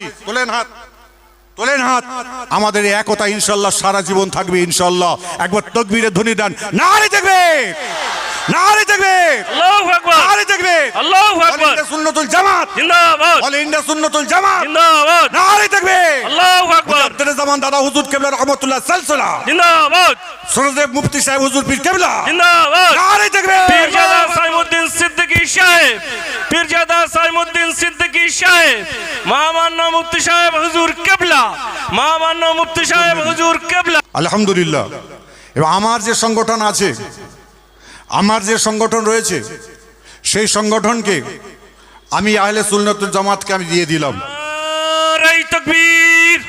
তোলেন হাত। তোলেন হাত। আমাদের একতা ইনশাল্লাহ সারা জীবন থাকবে ইনশাল্লাহ। একবার তকবীরের ধ্বনি দেন। নারে দেখবে নারে দেখবে নারে দেখবে আল্লাহু অল আকবার। India Sunnatul Jamaat. All India Sunnatul Jamaat. নারে দেখবে আল্লাহু আকবার। মুজাদ্দিদ জামান দাদা হুজুর কেবলা রহমাতুল্লাহ সালসালা। জিন্দাবাদ। সরদেব মুফতি সাহেব হুজুর পীর কেবলা। জিন্দাবাদ। নারে দেখবে পীরজাদা সাইমুদ্দিন সিদ্দিকী সাহেব। পীরজাদা সাইমুদ্দিন সিদ্দিকী সাহেব। মহামান্য মুফতি সাহেব হুজুর কেবলা মহামান্য মুফতি সাহেব হুজুর কেবলা। আলহামদুলিল্লাহ। এবং আমার যে সংগঠন আছে আমার যে সংগঠন রয়েছে সেই সংগঠনকে আমি আহলে সুন্নতুল জামাতকে আমি দিয়ে দিলাম। তকবীর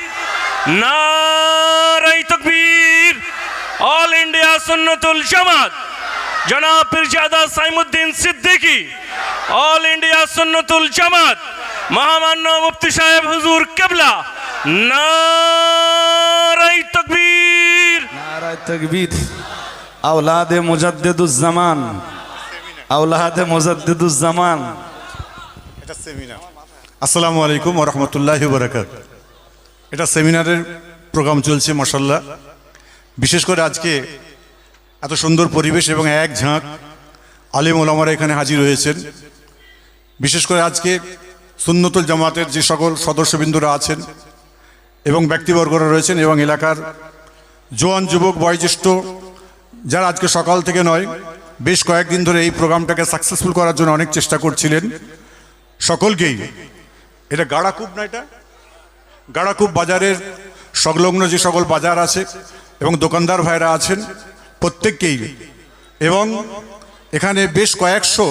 নারাই তকবীর। অল ইন্ডিয়া সুন্নতুল জামাত জনাব পীরজাদা সাইমুদ্দিন সিদ্দিকী অল ইন্ডিয়া সুন্নতুল জামাত মহামান্য মুফতি সাহেব হুজুর কেবলা। নারাই তকবীর। নারাই তকবীর। আওলাদে মুজাদ্দিদুজ্জামান। আওলাদে মুজাদ্দিদুজ্জামান। এটা সেমিনার। আসসালামু আলাইকুম ওয়া বারাকাত এটা সেমিনারের প্রোগ্রাম চলছে মাশাআল্লাহ। বিশেষ করে আজকে এত সুন্দর পরিবেশ এবং এক ঝাঁক আলিম ওলামারা এখানে হাজির হয়েছেন। বিশেষ করে আজকে সুন্নতুল জামাতের যে সকল সদস্যবৃন্দরা আছেন এবং ব্যক্তিবর্গরা রয়েছেন এবং এলাকার জোয়ান যুবক, বয়োজ্যেষ্ঠ, যারা আজকে সকাল থেকে নয়, বেশ কয়েকদিন ধরে এই প্রোগ্রামটাকে সাকসেসফুল করার জন্য অনেক চেষ্টা করছিলেন। সকলকেই, এটা গাড়াকুব না এটা? গাড়াকুব বাজারের সংলগ্ন যে সকল বাজার আছে এবং দোকানদার ভাইরা আছেন, প্রত্যেককেই এবং এখানে বেশ কয়েকশো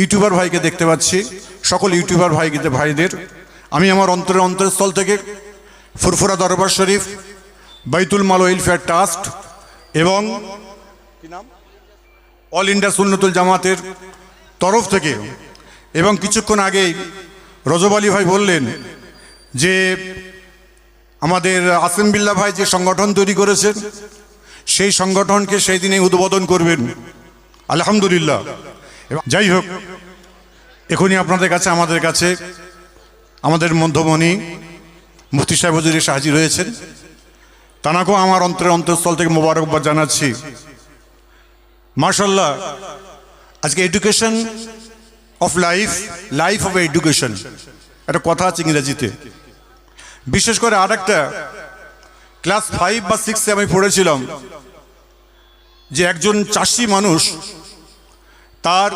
ইউটিউবার ভাইকে দেখতে পাচ্ছি। সকল ইউটিউবার ভাই ভাইদের। আমি আমার অন্তরের অন্তরস্থল থেকে ফুরফুরা দরবার শরীফ, বাইতুল মাল ওয়েলফেয়ার ট্রাস্ট এবং কি নাম? অল ইন্ডিয়া সুন্নতুল জামাতের তরফ থেকে এবং কিছুক্ষণ আগেই রজব আলী ভাই বললেন যে আমাদের আসিম বিল্লা ভাই যে সংগঠন তৈরি করেছেন, সেই সংগঠনকে সেই দিনে উদ্বোধন করবেন। আলহামদুলিল্লাহ। যাই হোক, এখনই আপনাদের কাছে, আমাদের কাছে, আমাদের মধ্যমণি মুফতি সাহেব হুজুর এসে হাজির হয়েছেন। তানাকেও আমার অন্তরের অন্তঃস্থল থেকে মোবারকবাদ জানাচ্ছি। মার্শাল্লাহ আজকে education of life life of education একটা কথা আছে ইংরেজিতে। বিশেষ করে আর একটা ক্লাস ফাইভ বা সিক্সে আমি পড়েছিলাম, যে একজন চাষি মানুষ তার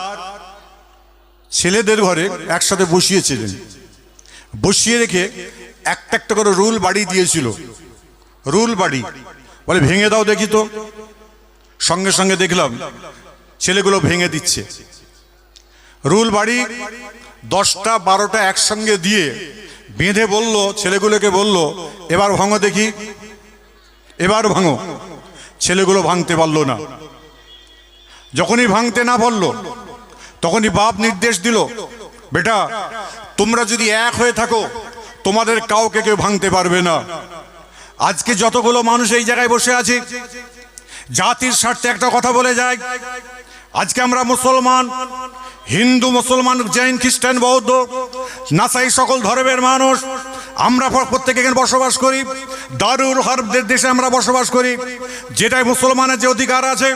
ছেলেদের ঘরে একসাথে বসিয়েছিলেন। বসিয়ে রেখে একটা একটা করে রুল বাড়ি দিয়েছিল। রুল বাড়ি। বলে, ভেঙে দাও দেখি তো। সঙ্গে সঙ্গে দেখলাম, ছেলেগুলো ভেঙে দিচ্ছে। রুল বাড়ি দশটা, বারোটা একসঙ্গে দিয়ে বেঁধে বলল, ছেলেগুলোকে বলল, এবার ভাঙো দেখি, এবার ভাঙো। ছেলেগুলো ভাঙতে পারল না। যখনই ভাঙতে না বলল, তখনই বাপ নির্দেশ দিল, বেটা, তোমরা যদি এক হয়ে থাকো, তোমাদের কাউকে কেউ ভাঙতে পারবে না। আজকে যতগুলো মানুষ এই জায়গায় বসে আছে, জাতির স্বার্থে একটা কথা বলে যায় আজকে আমরা মুসলমান, হিন্দু, মুসলমান, জৈন, খ্রিস্টান, বৌদ্ধ, নাসাই সকল ধর্মের মানুষ, আমরা প্রত্যেকে এখানে বসবাস করি, দারুল হরবদের দেশে আমরা বসবাস করি, যেটাই মুসলমানের যে অধিকার আছে,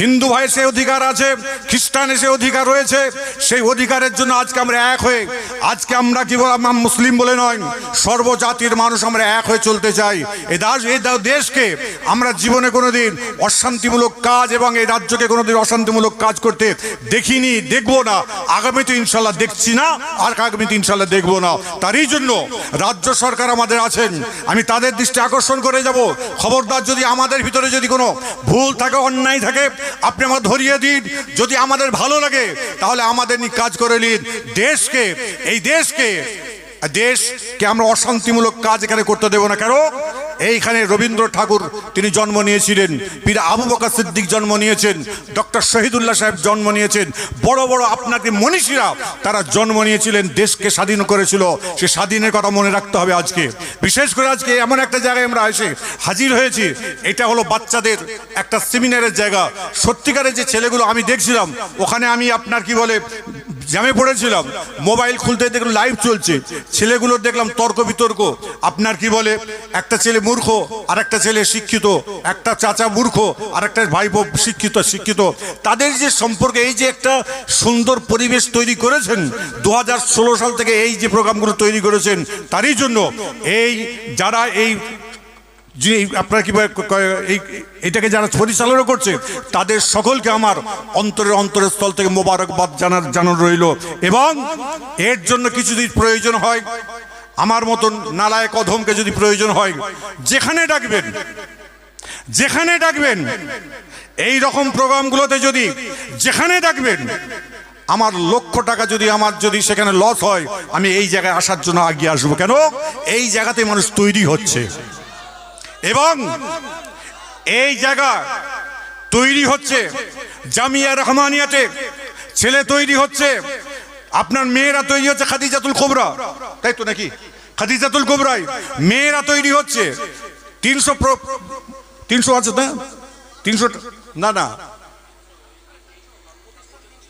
হিন্দু ভাইয়ের সে অধিকার আছে, খ্রিস্টানের সে অধিকার রয়েছে, সেই অধিকারের জন্য আজকে আমরা এক হয়ে, আজকে আমরা কি বল আমরা মুসলিম বলে নয়, সর্বজাতির মানুষ আমরা এক হয়ে চলতে চাই। এই দাস এই দেশকে আমরা জীবনে কোনোদিন অশান্তিমূলক কাজ এবং এই রাজ্যকে কোনোদিন অশান্তিমূলক কাজ করতে দেখিনি, দেখব না। আগামীতে ইনশাল্লাহ দেখছি না, আর আগামীতে ইনশাল্লাহ দেখব না। তারই জন্য রাজ্য সরকার আমাদের আছেন, আমি তাদের দৃষ্টি আকর্ষণ করে যাব। খবরদার যদি আমাদের ভিতরে যদি কোনো ভুল থাকে, অন্যায় থাকে, আপনি আমার ধরিয়ে দিন। যদি আমাদের ভালো লাগে, তাহলে আমাদের নিয়ে কাজ করে নিন। দেশকে, এই দেশকে দেশকে আমরা অশান্তিমূলক কাজ এখানে করতে দেব না। কেন? এইখানে রবীন্দ্র ঠাকুর, তিনি জন্ম নিয়েছিলেন। পীর আবু বকা সিদ্দিক জন্ম নিয়েছেন, ডক্টর শহীদুল্লাহ সাহেব জন্ম নিয়েছেন, বড় বড় আপনাকে মনীষীরা তারা জন্ম নিয়েছিলেন, দেশকে স্বাধীন করেছিল, সে স্বাধীনের কথা মনে রাখতে হবে আজকে। বিশেষ করে আজকে এমন একটা জায়গায় আমরা এসে হাজির হয়েছি, এটা হলো বাচ্চাদের একটা সেমিনারের জায়গা। সত্যিকারের যে ছেলেগুলো, আমি দেখছিলাম, ওখানে আমি আপনার কি বলে জ্যামে পড়েছিলাম, মোবাইল খুলতে দেখলাম লাইভ চলছে। ছেলেগুলোর দেখলাম তর্ক বিতর্ক। আপনার কি বলে? একটা ছেলে মূর্খ আর একটা ছেলে শিক্ষিত। একটা চাচা মূর্খ আর একটা ভাই বোন শিক্ষিত শিক্ষিত। তাদের যে সম্পর্কে, এই যে একটা সুন্দর পরিবেশ তৈরি করেছেন দু হাজার ষোলো সাল থেকে এই যে প্রোগ্রামগুলো তৈরি করেছেন, তারই জন্য এই, যারা এই যিনি আপনারা কীভাবে এই এটাকে যারা পরিচালনা করছে, তাদের সকলকে আমার অন্তরের অন্তরের স্থল থেকে মোবারকবাদ জানার জানানো রইল। এবং এর জন্য কিছু যদি প্রয়োজন হয়, আমার মতন নালায়ক অধমকে যদি প্রয়োজন হয়, যেখানে ডাকবেন যেখানে ডাকবেন, এই রকম প্রোগ্রামগুলোতে যদি যেখানে ডাকবেন, আমার লক্ষ টাকা যদি আমার যদি সেখানে লস হয়, আমি এই জায়গায় আসার জন্য আগিয়ে আসব। কেন? এই জায়গাতে মানুষ তৈরি হচ্ছে। এবং এই জায়গা তৈরি হচ্ছে জামিয়া রহমানিয়াতে। ছেলে তৈরি হচ্ছে, আপনার মেয়েরা তৈরি হচ্ছে খাদিজাতুল কোবরা। তাই তো নাকি? খাদিজাতুল কোবরাই মেয়েরা তৈরি হচ্ছে। তিনশো তিনশো আছে না তিনশো না না।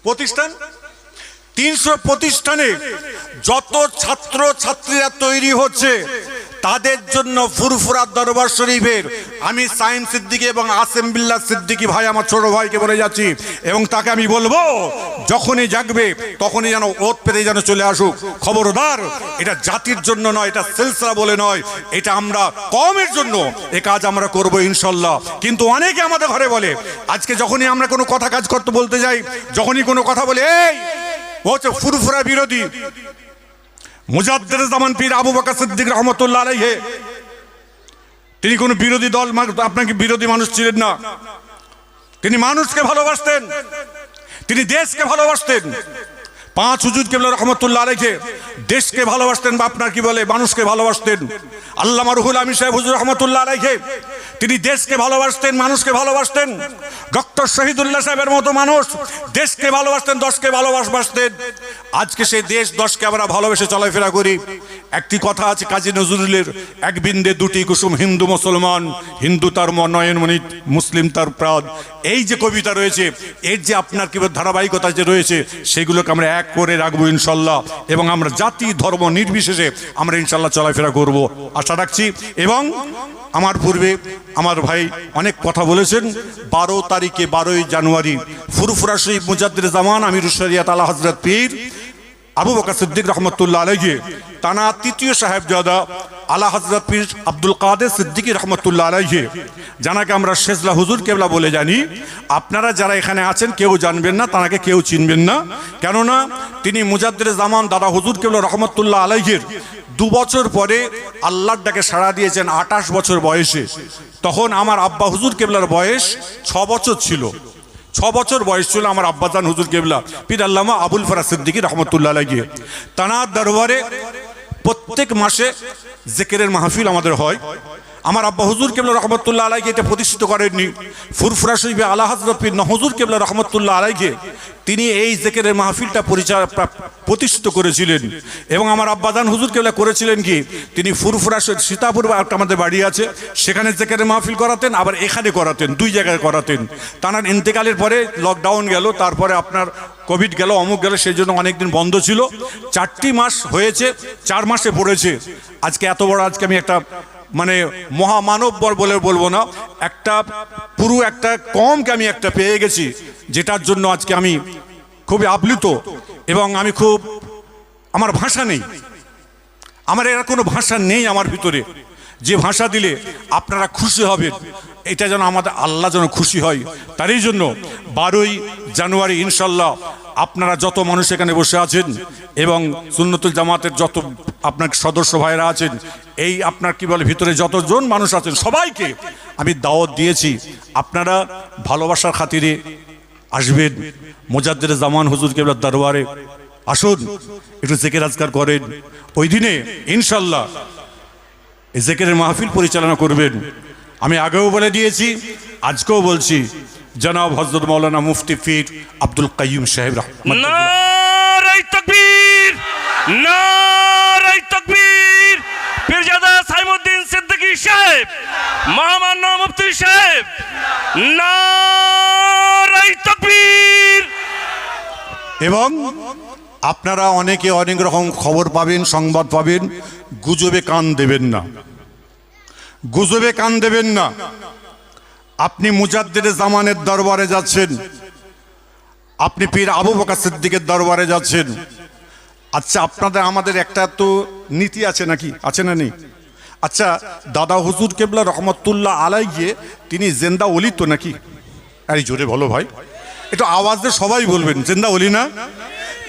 প্রতিষ্ঠান? তিনশো প্রতিষ্ঠানে যত ছাত্র ছাত্রীরা তৈরি হচ্ছে তাদের জন্য ফুরফুরা দরবার শরীফের। আমি সাইন সিদ্দিকি এবং আসেম বিল্লাহ সিদ্দিকি ভাই, আমার ছোট ভাইকে বলে যাচ্ছি এবং তাকে আমি বলব, যখনই জাগবে তখনই যেন ওত পেতে যেন চলে আসুক। খবরদার, এটা জাতির জন্য নয়, এটা সিলসিলা বলে নয়, এটা আমরা কমের জন্য এ কাজ আমরা করব ইনশাল্লাহ। কিন্তু অনেকে আমাদের ঘরে বলে, আজকে যখনই আমরা কোনো কথা কাজ করতে বলতে যাই, যখনই কোনো কথা বলে, এই, ও হচ্ছে ফুরফুরা বিরোধী। মুজাদ্দের পীর আবু বকর সিদ্দিক রহমতুল্লাহ আলাইহে। তিনি কোনো বিরোধী দল আপনাকে বিরোধী মানুষ ছিলেন না। তিনি মানুষকে ভালোবাসতেন। তিনি দেশকে ভালোবাসতেন। পাঁচ হুজুর কেবল রহমতুল্লাহ আলাইহে দেশকে ভালোবাসতেন বা আপনার কি বলে, মানুষকে ভালোবাসতেন। আল্লামা রুহুল আমি সাহেব হুজুর রহমতুল্লাহ আলাইহে, তিনি দেশকে ভালোবাসতেন, মানুষকে ভালোবাসতেন। ডক্টর শহীদুল্লাহ সাহেবের মতো মানুষ দেশকে ভালোবাসতেন, দশকে ভালোবাসবাসতেন আজকে সেই দেশ দশকে আমরা ভালোবেসে চলাফেরা করি। একটি কথা আছে কাজী নজরুলের, এক বিন্দে দুটি কুসুম হিন্দু মুসলমান, হিন্দু তার নয়নমণি মুসলিম তার প্রাণ। এই যে কবিতা রয়েছে, এর যে আপনার কি ধারাবাহিকতা যে রয়েছে, সেগুলোকে আমরা এক করে রাখব ইনশাল্লাহ, এবং আমরা জাতি, ধর্ম নির্বিশেষে আমরা ইনশাল্লাহ চলাফেরা করব। আশা রাখছি, এবং আমার পূর্বে আমার ভাই অনেক কথা বলেছেন, বারো তারিখে বারোই জানুয়ারি, ফুরফুরা শরীফ মুজাদ্দির জামান আমির শরিয়াত আলা হজরত পীর আবু বকর সিদ্দিক রহমতুল্লাহ আলাইহি তানা তৃতীয় সাহেব সাহেবজাদা আলা হজরত পীর আব্দুল কাদের সিদ্দিকী রহমতুল্লাহ আলাইহি। জানাকে আমরা শেজলা হুজুর কেবলা বলে জানি। আপনারা যারা এখানে আছেন, কেউ জানবেন না তানাকে কেউ চিনবেন না। কেননা, তিনি মুজাদ্দির জামান দাদা হুজুর কেবলা রহমতুল্লাহ আলাইহির দু বছর পরে আল্লাহর ডাকে সাড়া দিয়েছেন আঠাশ বছর বয়সে। তখন আমার আব্বা হুজুর কেবলার বয়স ছ বছর ছিল। ছ বছর বয়স ছিল আমার আব্বাজান হুজুর কেবলা। পীর আল্লামা আবুল ফরাস সিদ্দিকী রহমতুল্লাহ গিয়ে তানার দরবারে প্রত্যেক মাসে জেকেরের মাহফিল আমাদের হয়। আমার আব্বা হুজুর কেবলা রহমতুল্লাহ আলাইকে এটা প্রতিষ্ঠিত করেননি। ফুরফুরা শরীফে আলা হজরত পীর নহজুর কেবলা রহমতুল্লাহ আলাইকে তিনি এই জেকেরের মাহফিলটা পরিচাল প্রা- প্রতিষ্ঠিত করেছিলেন। এবং আমার আব্বাদান হুজুর কেবলা করেছিলেন কি? তিনি ফুরফুরা সীতাপুর আমাদের বাড়ি আছে, সেখানে জেকেরের মাহফিল করাতেন, আবার এখানে করাতেন, দুই জায়গায় করাতেন। তার ইন্তেকালের পরে লকডাউন গেল, তারপরে আপনার কোভিড গেল, অমুক গেল, সেই জন্য অনেকদিন বন্ধ ছিল। চারটি মাস হয়েছে, চার মাসে পড়েছে। আজকে এত বড়, আজকে আমি একটা মানে মহামানব বর বলে বলব না, একটা পুরো একটা কমকে আমি একটা পেয়ে গেছি, যেটার জন্য আজকে আমি খুবই আপ্লুত এবং আমি খুব, আমার ভাষা নেই। আমার এরা কোনো ভাষা নেই আমার ভিতরে। যে ভাষা দিলে আপনারা খুশি হবেন, এটা যেন আমাদের আল্লাহ যেন খুশি হয়। তারই জন্য বারোই জানুয়ারি ইনশাল্লাহ আপনারা যত মানুষ এখানে বসে আছেন এবং সুন্নতুল জামাতের যত আপনার সদস্য ভাইরা আছেন, এই আপনার কি বলে ভিতরে যতজন মানুষ আছেন সবাইকে আমি দাওয়াত দিয়েছি। আপনারা ভালোবাসার খাতিরে আসবেন। মোজাদ্দের জামান হুজুর কেবলার দরবারে আসুন, একটু জেকের আজকার করেন। ওই দিনে ইনশাল্লাহ এই জেকেরের মাহফিল পরিচালনা করবেন। আমি আগেও বলে দিয়েছি, আজকেও বলছি, জনাব হজরত মৌলানা মুফতি ফির আব্দুল কাইম সাহেব তকবীর তকবীর। সাইমুদ্দিন সিদ্দিকী মহামান্য মুফতি সাহেব নারাই তকবীর। এবং আপনারা অনেকে অনেক রকম খবর পাবেন, সংবাদ পাবেন, গুজবে কান দেবেন না। গুজবে কান দেবেন না। আপনি মুজাদ্দের জামানের দরবারে যাচ্ছেন, আপনি পীর আবু বকর সিদ্দিকের দরবারে যাচ্ছেন। আচ্ছা আপনাদের আমাদের একটা তো নীতি আছে নাকি? আছে না নেই? আচ্ছা দাদা হুজুর কেবলা রহমতুল্লাহ আলাই গিয়ে তিনি জেন্দা অলিত নাকি? আরে জোরে বলো ভাই। একটু আওয়াজ দিয়ে সবাই বলবেন, জেন্দা অলি না।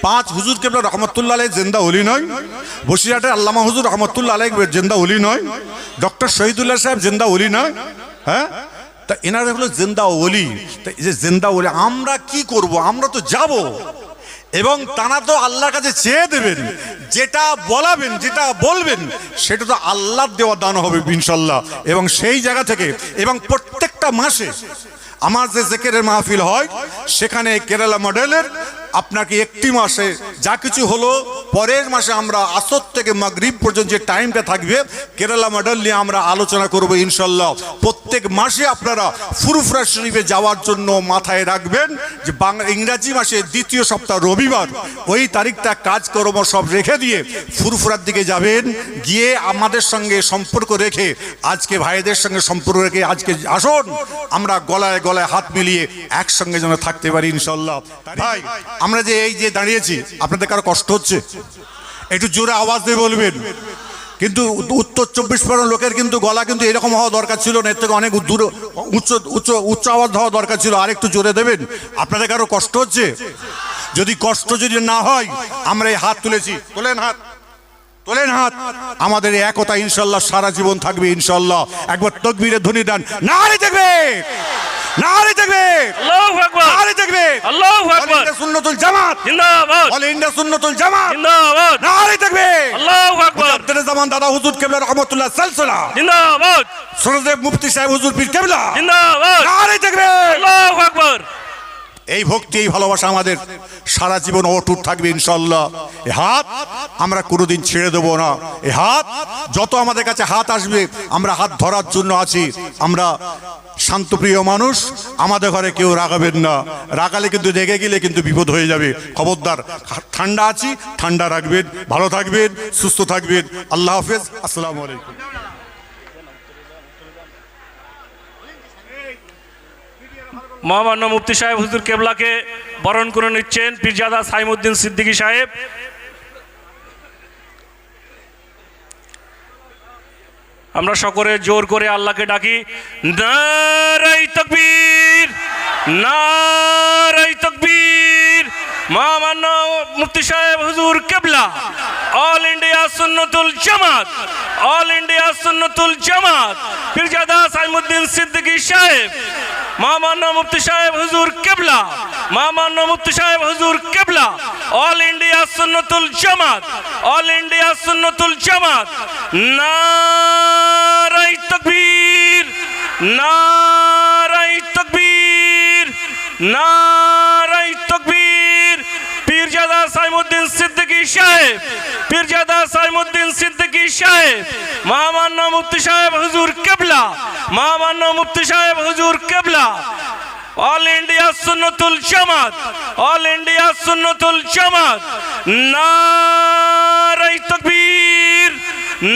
পাঁচ হুজুর কেবলা রহমতুল্লাহ আলাই জেন্দা অলি নয়। বসিরহাটের আল্লামা হুজুর রহমতুল্লাহ আলাই জেন্দা অলি নয়। ডক্টর শহীদুল্লাহ সাহেব জেন্দা অলি নয়। হ্যাঁ? তা এনারা হলো জেন্দা এই যে জেন্দা অলি, আমরা কি করব? আমরা তো যাব। এবং তারা তো আল্লাহর কাছে চেয়ে দেবেন, যেটা বলাবেন, যেটা বলবেন, সেটা তো আল্লাহর দেওয়া দান হবে ইনশাল্লাহ। এবং সেই জায়গা থেকে, এবং প্রত্যেকটা মাসে আমার যে জেকেরের মাহফিল হয় সেখানে কেরালা মডেলের আপনাকে একটি মাসে যা কিছু হলো পরের মাসে আমরা আসর থেকে মাগরিব পর্যন্ত যে টাইমটা থাকবে, কেরালা মডেল নিয়ে আমরা আলোচনা করব ইনশাল্লাহ প্রত্যেক মাসে আপনারা ফুরফুরা শরীফে যাওয়ার জন্য মাথায় রাখবেন যে বাংলা ইংরাজি মাসে দ্বিতীয় সপ্তাহ রবিবার, ওই তারিখটা কাজকর্ম সব রেখে দিয়ে ফুরফুরার দিকে যাবেন, গিয়ে আমাদের সঙ্গে সম্পর্ক রেখে, আজকে ভাইদের সঙ্গে সম্পর্ক রেখে আজকে আসুন, আমরা গলায় গলায় হাত মিলিয়ে একসঙ্গে যেন থাকতে পারি ইনশাল্লাহ ভাই, আমরা যে এই যে দাঁড়িয়েছি, আপনাদের কারও কষ্ট হচ্ছে? একটু জোরে আওয়াজ দিয়ে বলবেন। কিন্তু উত্তর চব্বিশ পরগনা লোকের কিন্তু গলা কিন্তু এরকম হওয়া দরকার ছিল না, এর থেকে অনেক দূর, উচ্চ উচ্চ উচ্চ আওয়াজ হওয়া দরকার ছিল। আর একটু জোরে দেবেন। আপনাদের কারও কষ্ট হচ্ছে? যদি কষ্ট যদি না হয়, আমরা এই হাত তুলেছি। তোলেন হাত। তোলেন হাত। আমাদের একতা ইনশাল্লাহ সারা জীবন থাকবে ইনশাল্লাহ। একবার তকবীরের ধ্বনি দেন। নারী দেখবে! নারী দেখবে। আল্লাহু আকবার। নারী দেখবে। আল্লাহু আকবার। সুন্নতুল জামাত। জিন্দাবাদ। All India Sunnatul Jamaat. জিন্দাবাদ। নারী দেখবে। আল্লাহু আকবার। মুজাদ্দিদ জামান দাদা হুজুর কেবলা রহমতুল্লাহ সালসালা। জিন্দাবাদ। সরদেব মুফতি সাহেব হুজুর পীর কেবলা। জিন্দাবাদ। নারে দেখবে। আল্লাহু আকবার। এই ভক্তি, এই ভালোবাসা আমাদের সারা জীবন অটুট থাকবে ইনশাল্লাহ এ হাত আমরা কোনোদিন ছেড়ে দেবো না। এ হাত, যত আমাদের কাছে হাত আসবে, আমরা হাত ধরার জন্য আছি। আমরা শান্তপ্রিয় মানুষ, আমাদের ঘরে কেউ রাগাবেন না। রাগালে কিন্তু রেগে গেলে কিন্তু বিপদ হয়ে যাবে। খবরদার, ঠান্ডা আছি, ঠান্ডা রাখবেন, ভালো থাকবেন, সুস্থ থাকবেন। আল্লাহ হাফেজ, আসসালামু আলাইকুম। মহামান্য মুফতি সাহেব হুজুর কেবলাকে বরণ করে নিচ্ছেন পীরজাদা সাইমুদ্দিন সিদ্দিকী সাহেব। আমরা সকলে জোর করে আল্লাহকে ডাকি নারাই তকবীর নারাই তকবীর, মহামান্য মুফতি সাহেব হুজুর কেবলা, all India Sunnatul Jamaat, all India Sunnatul Jamaat, Pirzada Saimuddin Siddiqui সাহেব মহামান্য মুফতি সাহেব হুজুর কেবলা মহামান্য মুফতি সাহেব হুজুর কেবলা, all India Sunnatul Jamaat, all India Sunnatul Jamaat নারাই তকবীর নারাই তকবীর নারাই তকবীর। পীরজাদা সাইমুদ্দিন সিদ্দিকী সাহেব, পীরজাদা মহামান্য মুফতি সাহেব হুজুর কেবলা, মহামান্য মুফতি সাহেব হুজুর কেবলা। All India Sunnatul Jamaat, all India Sunnatul Jamaat. নারাই তকবীর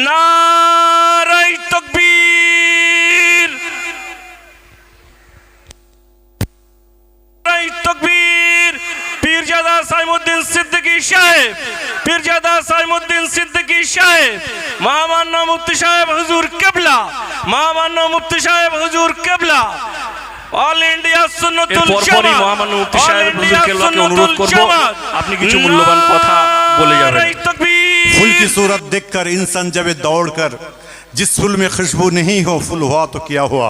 নারাই তকবীর। নারাই তকবীর, পীরজাদা সাইমুদ্দিন সিদ্দিকী সাহেব, পীরজাদা সাইমুদ্দিন সিদ্দিকী সাহেব। মুফতি সাহেব হুজুর কেবলা মহামান্য মুফতি সাহেব হুজুর কেবলা অল ইন্ডিয়া সুন্নতুল এর পরপরই জামাত মহামান্য মুফতি All সাহেব India হুজুর কেবলাকে সুন্নতুল অনুরোধ করব, জামাত। আপনি কিছু মূল্যবান কথা বলে যাবেন। নারাই তাকবীর। फूल की सूरत देखकर इंसान जब दौड़कर जिस फूल में खुशबू नहीं हो फूल हुआ तो क्या हुआ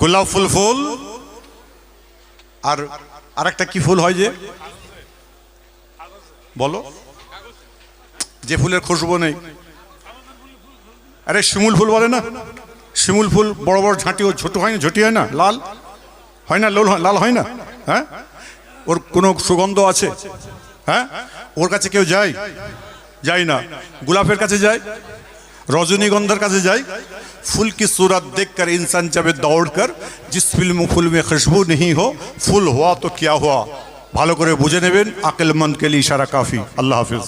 গোলাপ ফুল ফুল আর আরেকটা কি ফুল হয় যে বলো যে ফুলের খুশবু নেই আরে শিমুল ফুল বলে না? শিমুল ফুল বড় বড় ঝাঁটি ও ছোটো হয় না, ঝটি হয় না? লাল? হয় না, লোল লাল হয় না? হ্যাঁ? ওর কোনো সুগন্ধ আছে? হ্যাঁ? ওর কাছে কেউ যায়? যাই না। গোলাপের কাছে যায়? রজনীগন্ধার কাছে যাই ফুল কি সুরাত দেখ কর ইনসান যাবে দৌড় কর জিস ফিল্ম ফুল মে খুশবু নেই হো, ফুল হওয়া তো কিয়া হওয়া? ভালো করে বুঝে নেবেন আকেলমন্দকে ইশারা কাফি। আল্লাহ হাফিজ।